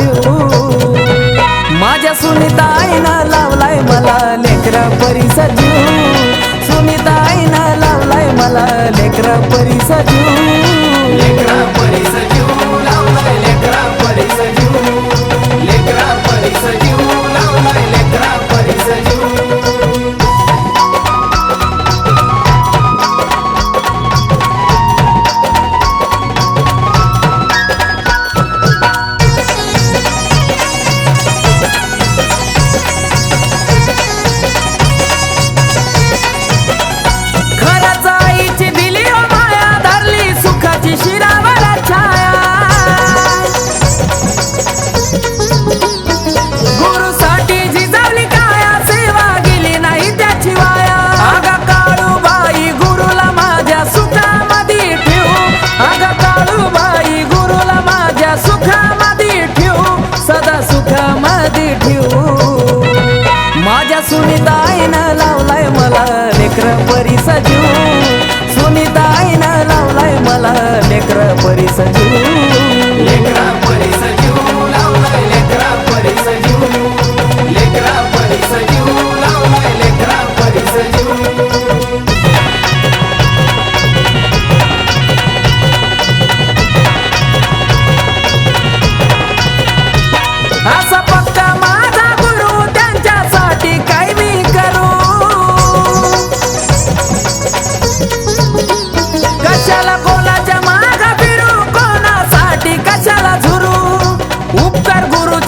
जीव माझ्या सुनीताईनं लावलाय मला लेकरा परिसा जीव सुनीताईनं लावलाय मला लेकरा परी जीव सुनीताईनं लावलाय मला लेकर परी सजू सुनीताईनं लावलाय मला लेकर परी सजू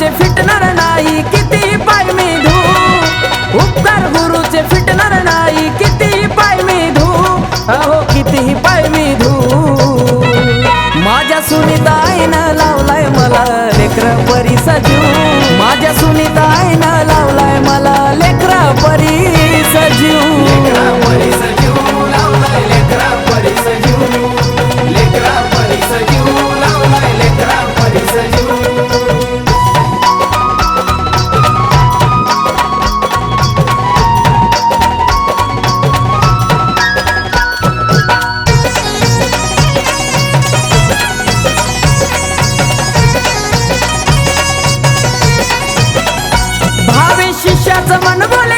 different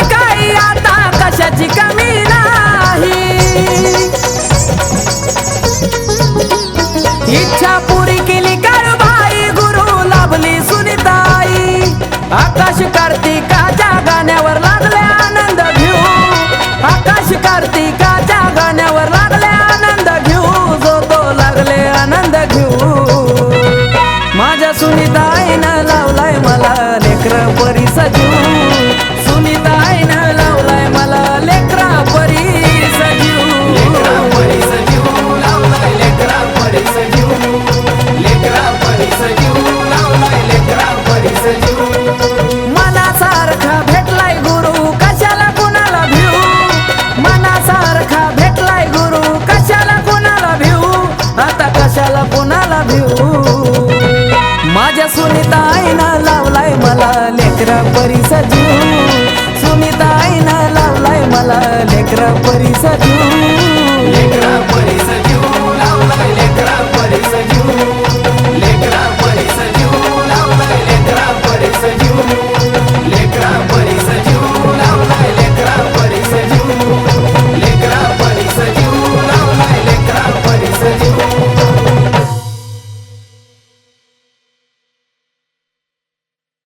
काही आता कमी नाही. इच्छा पुरी केली गुरु लाभली सुनीताई. आकाश गाण्यावर आनंद घेऊ. गाण्यावर घेऊ. जो लागले घेऊ. माझ्या सुनीताईनं लावलाय मला लेकर परी सजू. मला लेकरा परिसा तू लेकरा परिसा